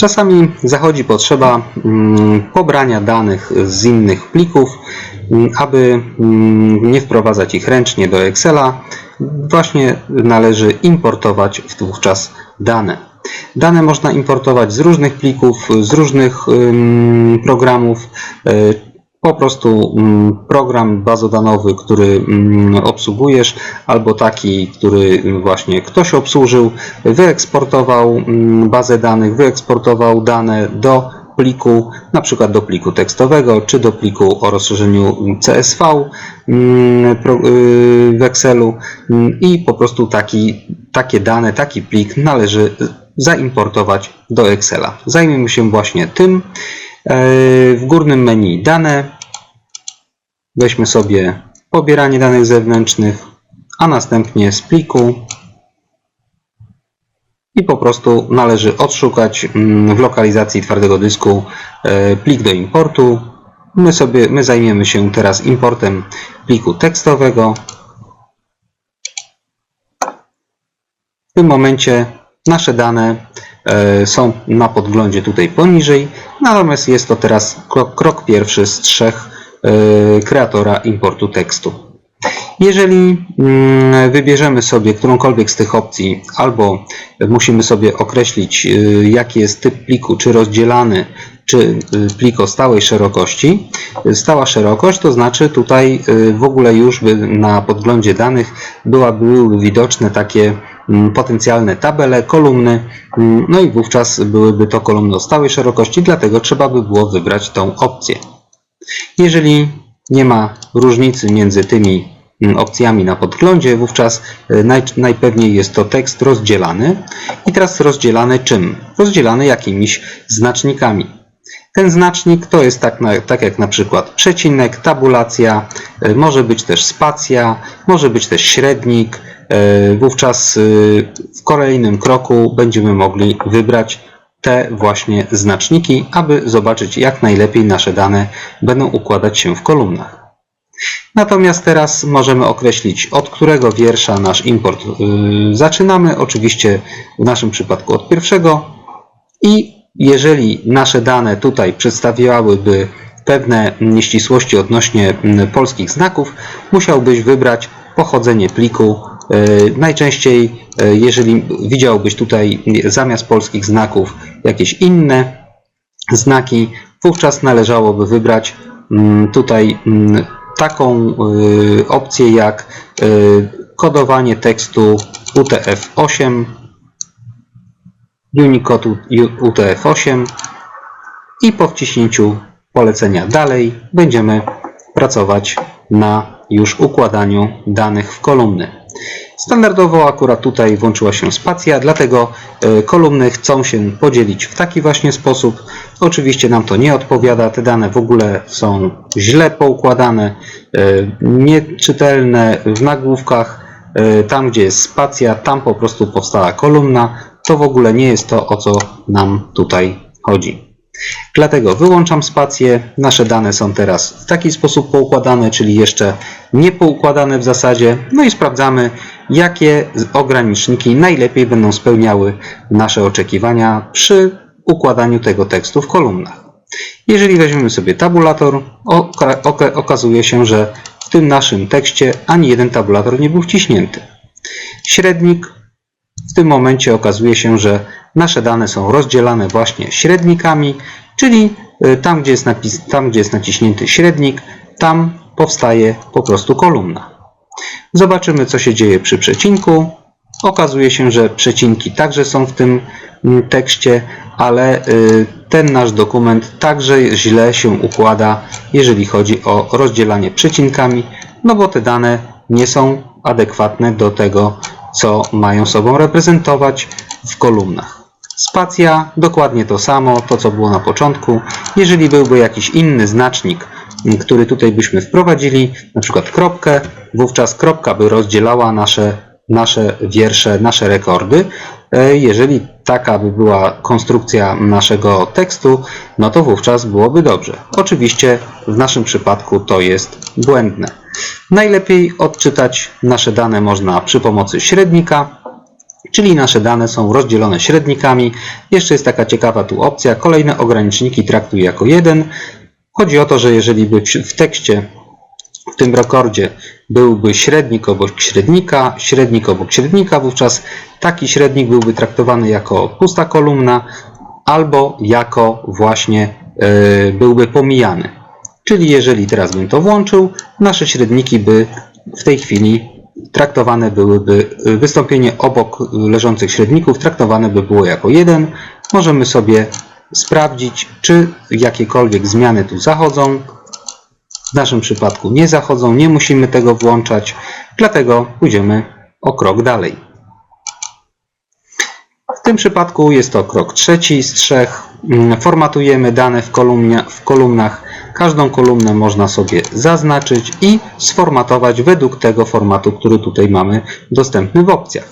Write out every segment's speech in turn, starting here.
Czasami zachodzi potrzeba mm, pobrania danych z innych plików, mm, aby mm, nie wprowadzać ich ręcznie do Excela. Właśnie należy importować wówczas dane. Dane można importować z różnych plików, z różnych programów. Po prostu mm, program bazodanowy, który mm, obsługujesz, albo taki, który właśnie ktoś obsłużył, wyeksportował mm, bazę danych, wyeksportował dane do pliku, na przykład do pliku tekstowego, czy do pliku o rozszerzeniu CSV mm, y, w Excelu mm, i po prostu taki, takie dane, taki plik należy zaimportować do Excela. Zajmiemy się właśnie tym. E, W górnym menu dane weźmy sobie pobieranie danych zewnętrznych, a następnie z pliku i po prostu należy odszukać mm, w lokalizacji twardego dysku e, plik do importu. My sobie my zajmiemy się teraz importem pliku tekstowego. W tym momencie nasze dane e, są na podglądzie tutaj poniżej, natomiast jest to teraz krok, krok pierwszy z trzech e, kreatora importu tekstu. Jeżeli mm, wybierzemy sobie którąkolwiek z tych opcji, albo musimy sobie określić, y, jaki jest typ pliku, czy rozdzielany, czy y, plik o stałej szerokości. Y, Stała szerokość to znaczy tutaj y, w ogóle już by na podglądzie danych byłyby widoczne takie potencjalne tabele, kolumny, mm, no i wówczas byłyby to kolumny o stałej szerokości, dlatego trzeba by było wybrać tą opcję. Jeżeli nie ma różnicy między tymi mm, opcjami na podglądzie, wówczas y, naj, najpewniej jest to tekst rozdzielany. I teraz rozdzielany czym? Rozdzielany jakimiś znacznikami. Ten znacznik to jest tak, na, tak jak na przykład przecinek, tabulacja, y, może być też spacja, może być też średnik. y, Wówczas y, w kolejnym kroku będziemy mogli wybrać te właśnie znaczniki, aby zobaczyć jak najlepiej nasze dane będą układać się w kolumnach. Natomiast teraz możemy określić, od którego wiersza nasz import zaczynamy. Oczywiście w naszym przypadku od pierwszego. I jeżeli nasze dane tutaj przedstawiałyby pewne nieścisłości odnośnie polskich znaków, musiałbyś wybrać pochodzenie pliku. Yy, Najczęściej, yy, jeżeli widziałbyś tutaj zamiast polskich znaków jakieś inne znaki, wówczas należałoby wybrać tutaj taką y, opcję jak kodowanie tekstu UTF-8, Unicode U- UTF-8 i po wciśnięciu polecenia dalej będziemy pracować na już układaniu danych w kolumny. Standardowo akurat tutaj włączyła się spacja, dlatego e, kolumny chcą się podzielić w taki właśnie sposób. Oczywiście nam to nie odpowiada, te dane w ogóle są źle poukładane, e, nieczytelne w nagłówkach. E, Tam, gdzie jest spacja, tam po prostu powstała kolumna. To w ogóle nie jest to, o co nam tutaj chodzi. Dlatego wyłączam spację. Nasze dane są teraz w taki sposób poukładane, czyli jeszcze nie poukładane w zasadzie. No i sprawdzamy, jakie ograniczniki najlepiej będą spełniały nasze oczekiwania przy układaniu tego tekstu w kolumnach. Jeżeli weźmiemy sobie tabulator, oka- oka- okazuje się, że w tym naszym tekście ani jeden tabulator nie był wciśnięty. Średnik w tym momencie okazuje się, że nasze dane są rozdzielane właśnie średnikami, czyli y, tam gdzie, jest napis, tam, gdzie jest naciśnięty średnik, tam powstaje po prostu kolumna. Zobaczymy, co się dzieje przy przecinku. Okazuje się, że przecinki także są w tym mm, tekście, ale y, ten nasz dokument także źle się układa, jeżeli chodzi o rozdzielanie przecinkami, no bo te dane nie są adekwatne do tego, co mają sobą reprezentować w kolumnach. Spacja dokładnie to samo, to co było na początku. Jeżeli byłby jakiś inny znacznik, który tutaj byśmy wprowadzili, na przykład kropkę, wówczas kropka by rozdzielała nasze, nasze wiersze, nasze rekordy. E, Jeżeli taka by była konstrukcja naszego tekstu, no to wówczas byłoby dobrze. Oczywiście w naszym przypadku to jest błędne. Najlepiej odczytać nasze dane można przy pomocy średnika, czyli nasze dane są rozdzielone średnikami. Jeszcze jest taka ciekawa tu opcja, kolejne ograniczniki traktuj jako jeden. Chodzi o to, że jeżeli by w tekście, tym rekordzie byłby średnik obok średnika, średnik obok średnika, wówczas taki średnik byłby traktowany jako pusta kolumna albo jako właśnie e, byłby pomijany. Czyli jeżeli teraz bym to włączył, nasze średniki by w tej chwili traktowane byłyby, y, wystąpienie obok leżących średników traktowane by było jako jeden. Możemy sobie sprawdzić, czy jakiekolwiek zmiany tu zachodzą. W naszym przypadku nie zachodzą, nie musimy tego włączać, dlatego pójdziemy o krok dalej. W tym przypadku jest to krok trzeci z trzech. Mm, Formatujemy dane w, kolumnie, w kolumnach. Każdą kolumnę można sobie zaznaczyć i sformatować według tego formatu, który tutaj mamy dostępny w opcjach.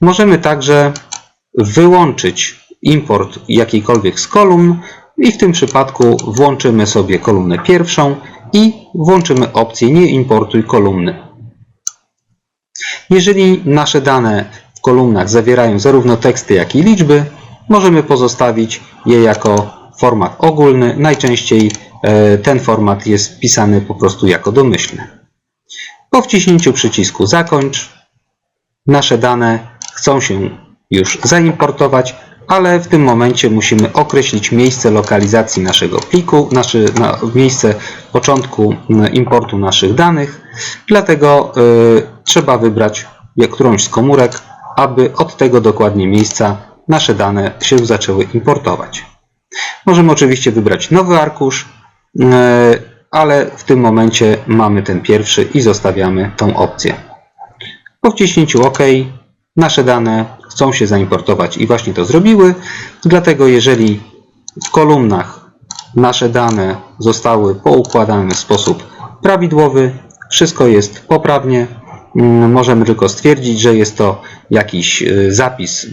Możemy także wyłączyć import jakiejkolwiek z kolumn i w tym przypadku włączymy sobie kolumnę pierwszą i włączymy opcję nie importuj kolumny. Jeżeli nasze dane w kolumnach zawierają zarówno teksty, jak i liczby, możemy pozostawić je jako format ogólny. Najczęściej e, ten format jest wpisany po prostu jako domyślny. Po wciśnięciu przycisku zakończ nasze dane chcą się już zaimportować, ale w tym momencie musimy określić miejsce lokalizacji naszego pliku, nasze, na, miejsce początku importu naszych danych. Dlatego y, trzeba wybrać którąś z komórek, aby od tego dokładnie miejsca nasze dane się zaczęły importować. Możemy oczywiście wybrać nowy arkusz, y, ale w tym momencie mamy ten pierwszy i zostawiamy tą opcję. Po wciśnięciu OK nasze dane chcą się zaimportować i właśnie to zrobiły. Dlatego jeżeli w kolumnach nasze dane zostały poukładane w sposób prawidłowy, wszystko jest poprawnie, mm, możemy tylko stwierdzić, że jest to jakiś y, zapis y,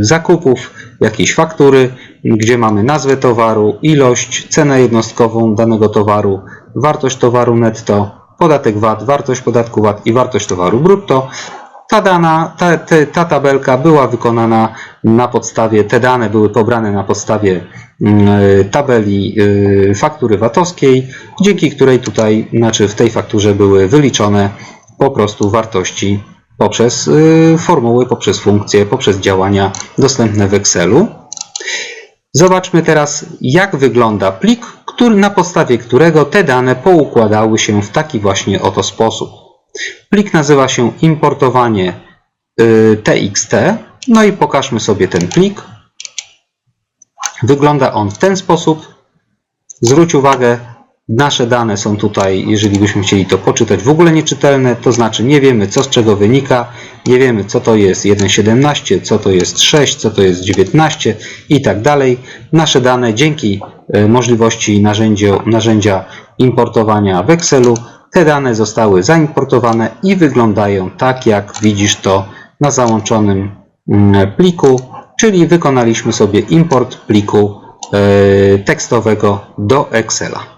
zakupów, jakiejś faktury, gdzie mamy nazwę towaru, ilość, cenę jednostkową danego towaru, wartość towaru netto, podatek VAT, wartość podatku VAT i wartość towaru brutto. Ta, dana, ta, te, ta tabelka była wykonana na podstawie, te dane były pobrane na podstawie mm, tabeli y, faktury VAT-owskiej, dzięki której tutaj, znaczy w tej fakturze były wyliczone po prostu wartości poprzez y, formuły, poprzez funkcje, poprzez działania dostępne w Excelu. Zobaczmy teraz, jak wygląda plik, który, na podstawie którego te dane poukładały się w taki właśnie oto sposób. Plik nazywa się importowanie y, TXT. No i pokażmy sobie ten plik. Wygląda on w ten sposób. Zwróć uwagę, nasze dane są tutaj, jeżeli byśmy chcieli to poczytać, w ogóle nieczytelne, to znaczy nie wiemy co z czego wynika, nie wiemy co to jest 1.17, co to jest 6, co to jest 19 i tak dalej. Nasze dane dzięki e, możliwości narzędzia, narzędzia importowania w Excelu, te dane zostały zaimportowane i wyglądają tak jak widzisz to na załączonym mm, pliku, czyli wykonaliśmy sobie import pliku e, tekstowego do Excela.